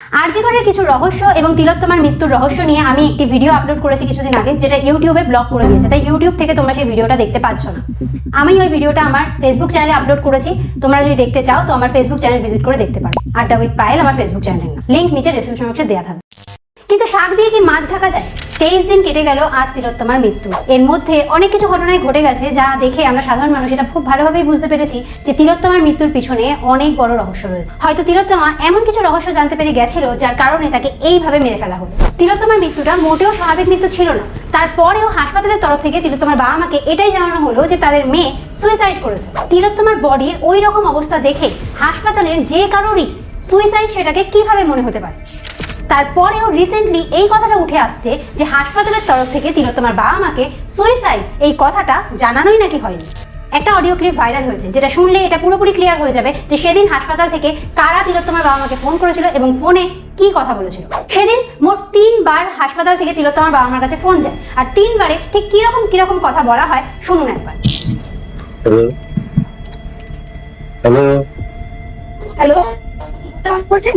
আরজিকরের কিছু রহস্য এবং তিলোত্তমার মৃত্যুর রহস্য নিয়ে আমি একটি ভিডিও আপলোড করেছি কিছুদিন আগে, যেটা ইউটিউবে ব্লক করে দিয়েছে। তাই ইউটিউব থেকে তোমরা সেই ভিডিওটা দেখতে পাচ্ছ না। আমি ওই ভিডিওটা আমার ফেসবুক চ্যানেলে আপলোড করেছি। তোমরা যদি দেখতে চাও, তো আমার ফেসবুক চ্যানেল ভিজিট করে দেখতে পারো। আড্ডা উইথ পায়েল আমার ফেসবুক চ্যানেল লিঙ্ক নিচে ডিসক্রিপশন বক্সে দেওয়া থাকবে। কিন্তু শাক দিয়ে কি মাছ ঢাকা যায়? তেইশ দিন কেটে গেল, আজ তিলোত্তমার মৃত্যু। এর মধ্যে অনেক কিছু ঘটনায় ঘটে গেছে যা দেখে আমরা সাধারণ মানুষ এটা খুব ভালোভাবেই বুঝতে পেরেছি যে তিলোত্তমার মৃত্যুর পিছনে অনেক বড় রহস্য রয়েছে। হয়তো তিলোত্তমা এমন কিছু রহস্য জানতে পেরে গেছিল যার কারণে তাকে এইভাবে মেরে ফেলা হলো। তিলোত্তমার মৃত্যুটা মোটেও স্বাভাবিক মৃত্যু ছিল না। তারপরেও হাসপাতালের তরফ থেকে তিলোত্তমার বাবা মাকে এটাই জানানো হলো যে তাদের মেয়ে সুইসাইড করেছে। তিলোত্তমার বডির ওই রকম অবস্থা দেখে হাসপাতালের যে কারোরই সুইসাইড সেটাকে কীভাবে মনে হতে পারে? তারপরেও রিসেন্টলি এই কথাটা উঠে আসছে যে হাসপাতালের তরফ থেকে তিলোত্তমার বাবা মাকে সুইসাইড এই কথাটা জানানোই নাকি হয়নি। একটা অডিও ক্লিপ ভাইরাল হয়েছে যেটা শুনলে এটা পুরোপুরি ক্লিয়ার হয়ে যাবে যে সেদিন হাসপাতাল থেকে কারা তিলোত্তমার বাবা মাকে ফোন করেছিল এবং ফোনে কি কথা বলেছিল। সেদিন মোট তিনবার হাসপাতাল থেকে তিলোত্তমার বাবা মার কাছে ফোন যায় আর তিনবারে ঠিক কীরকম কীরকম কথা বলা হয় শুনুন একবার। হ্যালো হ্যালো হ্যালো বলছেন?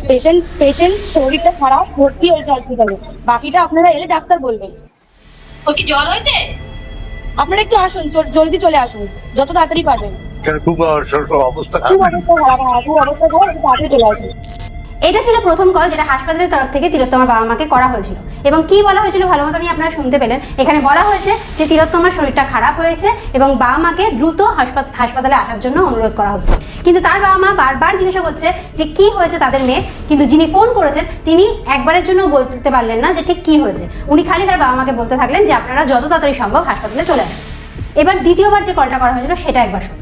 পেশেন্ট পেশেন্ট শরীরটা খারাপ ভর্তি হয়েছে হসপিটালে বাকিটা আপনারা এলে ডাক্তার বলবেন। ওর কি জ্বর হয়েছে? আপনারা একটু আসুন চ- জলদি চলে আসুন যত তাড়াতাড়ি পারবেন। কেন খুব অবস্থা খুব খারাপ। অবস্থা খারাপ হ্যাঁ, খুব অবস্থা খারাপ একটু তাড়াতাড়ি চলে আসুন। এটা ছিল প্রথম কল যেটা হাসপাতালের তরফ থেকে তিলোত্তমার বাবা মাকে করা হয়েছিল। এবং কি বলা হয়েছিল ভালো মতনই আপনারা শুনতে পেলেন। এখানে বলা হয়েছে যে তিলোত্তমার শরীরটা খারাপ হয়েছে এবং বাবা মাকে দ্রুত হাসপাতালে আসার জন্য অনুরোধ করা হচ্ছে। কিন্তু তার বাবা মা বারবার জিজ্ঞাসা করছে যে কি হয়েছে তাদের মেয়ে? কিন্তু যিনি ফোন করেছেন, তিনি একবারের জন্য বলতে পারলেন না যে ঠিক কি হয়েছে। উনি খালি তার বাবা মাকে বলতে থাকলেন যে আপনারা যত তাড়াতাড়ি সম্ভব হাসপাতালে চলে আসুন। এবার দ্বিতীয়বার যে কলটা করা হয়েছিল সেটা একবার শুনুন।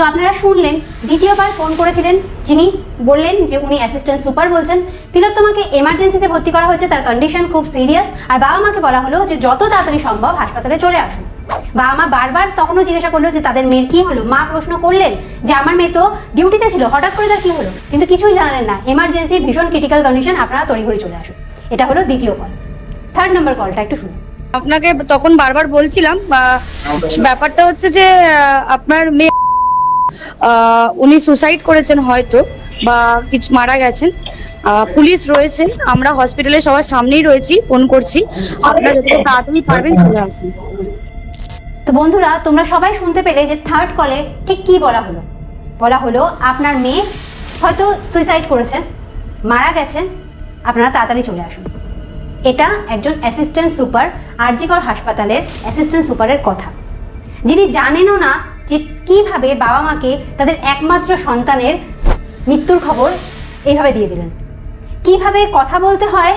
তো আপনারা শুনলেন দ্বিতীয়বার ফোন করেছিলেন যিনি বললেন যে উনি অ্যাসিস্ট্যান্ট সুপার বলছেন। তিলোত্তমাকে এমার্জেন্সিতে ভর্তি করা হয়েছে তার কন্ডিশন খুব সিরিয়াস আর বাবা মাকে বলা হলো যে যত তাড়াতাড়ি সম্ভব হাসপাতালে চলে আসুন। বাবা মা বারবার তখনও জিজ্ঞাসা করল যে তাদের মেয়ের কি হলো? মা প্রশ্ন করলেন যে আমার মেয়ে তো ডিউটিতে ছিল হঠাৎ করে তার কি হলো? কিন্তু কিছুই জানালেন না। এমার্জেন্সি ভীষণ ক্রিটিক্যাল কন্ডিশন আপনারা তড়িঘড়ি চলে আসুন। এটা হলো দ্বিতীয় কল থার্ড নাম্বার কলটা একটু শুনুন। আপনাকে তখন বারবার বলছিলাম ব্যাপারটা হচ্ছে যে আপনার মেয়ে উনি সুসাইড করেছেন হয়তো বা কিছু মারা গেছেন। পুলিশ রয়েছে, আমরা হসপিটালে সবার সামনেই রয়েছি ফোন করছি। আপনারা যত তাড়াতাড়ি পারবেন চলে আসুন। তো বন্ধুরা, তোমরা সবাই শুনতে পেলে যে থার্ড কলে ঠিক কি বলা হলো? বলা হলো, আপনার মেয়ে হয়তো সুইসাইড করেছে, মারা গেছে, আপনারা তাড়াতাড়ি চলে আসুন। এটা একজন অ্যাসিস্ট্যান্ট সুপার আরজিকর হাসপাতালের অ্যাসিস্ট্যান্ট সুপারের কথা। যিনি জানেনও না যে কীভাবে বাবা মাকে তাদের একমাত্র সন্তানের মৃত্যুর খবর এইভাবে দিয়ে দিলেন? কীভাবে কথা বলতে হয়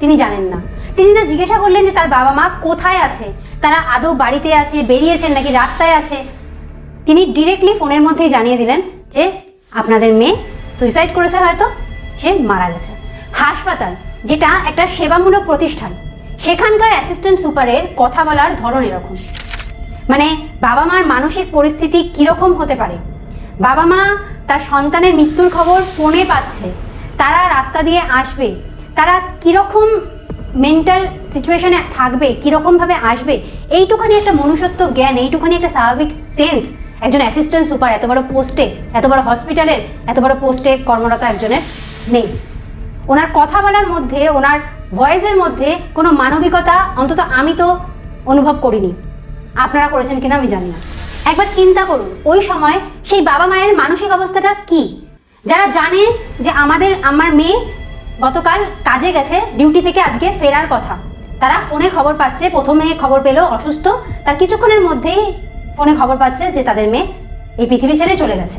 তিনি জানেন না। তিনি না জিজ্ঞাসা করলেন যে তার বাবা মা কোথায় আছে? তারা আদৌ বাড়িতে আছে, বেরিয়েছেন নাকি রাস্তায় আছে? তিনি ডিরেক্টলি ফোনের মধ্যেই জানিয়ে দিলেন যে আপনাদের মেয়ে সুইসাইড করেছে হয়তো, সে মারা গেছে। হাসপাতাল, যেটা একটা সেবামূলক প্রতিষ্ঠান, সেখানকার অ্যাসিস্ট্যান্ট সুপারের কথা বলার ধরন এরকম। মানে বাবা মার মানসিক পরিস্থিতি কীরকম হতে পারে? বাবা মা তার সন্তানের মৃত্যুর খবর ফোনে পাচ্ছে, তারা রাস্তা দিয়ে আসবে, তারা কীরকম মেন্টাল সিচুয়েশনে থাকবে কীরকমভাবে আসবে, এইটুখানি একটা মনুষ্যত্ব জ্ঞান, এইটুখানি একটা স্বাভাবিক সেন্স একজন অ্যাসিস্ট্যান্ট সুপার এত বড় পোস্টে এত বড় হসপিটালের এত বড় পোস্টে কর্মরত একজনের নেই। ওনার কথা বলার মধ্যে, ওনার ভয়েসের মধ্যে কোনো মানবিকতা অন্তত আমি তো অনুভব করিনি। আপনারা করেছেন কিনা আমি জানি না। একবার চিন্তা করুন, ওই সময় সেই বাবা মায়ের মানসিক অবস্থাটা কি? যারা জানে যে আমাদের, আমার মেয়ে গতকাল কাজে গেছে, ডিউটি থেকে আজকে ফেরার কথা, তারা ফোনে খবর পাচ্ছে, প্রথমে খবর পেল অসুস্থ, তার কিছুক্ষণের মধ্যেই ফোনে খবর পাচ্ছে যে তাদের মেয়ে এই পৃথিবী ছেড়ে চলে গেছে।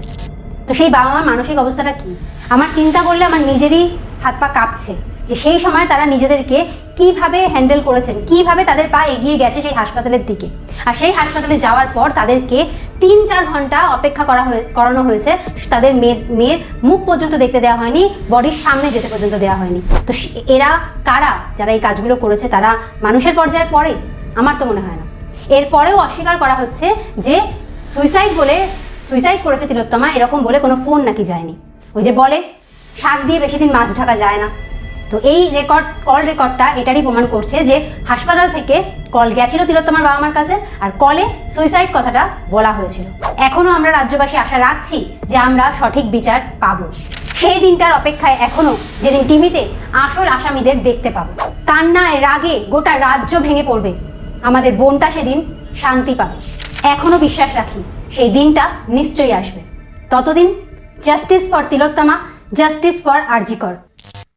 তো সেই বাবা মার মানসিক অবস্থাটা কি? আমার চিন্তা করলে আমার নিজেরই হাত পা কাঁপছে। যে সেই সময় তারা নিজেদেরকে কীভাবে হ্যান্ডেল করেছেন, কীভাবে তাদের পা এগিয়ে গেছে সেই হাসপাতালের দিকে। আর সেই হাসপাতালে যাওয়ার পর তাদেরকে তিন চার ঘণ্টা অপেক্ষা করা হয়ে, করানো হয়েছে। তাদের মেয়ের মেয়ের মুখ পর্যন্ত দেখতে দেওয়া হয়নি, বডির সামনে যেতে পর্যন্ত দেওয়া হয়নি। তো এরা কারা যারা এই কাজগুলো করেছে, তারা মানুষের পর্যায়ে পড়ে? আমার তো মনে হয় না। এরপরেও অস্বীকার করা হচ্ছে যে সুইসাইড বলে, সুইসাইড করেছে তিলোত্তমা, এরকম বলে কোনো ফোন নাকি যায়নি। ওই যে বলে, শাক দিয়ে বেশি দিন মাছ ঢাকা যায় না। তো এই রেকর্ড কল রেকর্ডটা এটারই প্রমাণ করছে যে হাসপাতাল থেকে কল গেছিল তিলোত্তমার বাবা মার কাছে আর কলে সুইসাইড কথাটা বলা হয়েছিল। এখনও আমরা রাজ্যবাসী আশা রাখছি যে আমরা সঠিক বিচার পাবো। সেই দিনটার অপেক্ষায় এখনও যেদিন টিভিতে আসল আসামিদের দেখতে পাবো। কান্নায়, রাগে গোটা রাজ্য ভেঙে পড়বে। আমাদের বোনটা সেদিন শান্তি পাবে। এখনও বিশ্বাস রাখি, সেই দিনটা নিশ্চয়ই আসবে। ততদিন justice for Tilottama justice for RG Kar.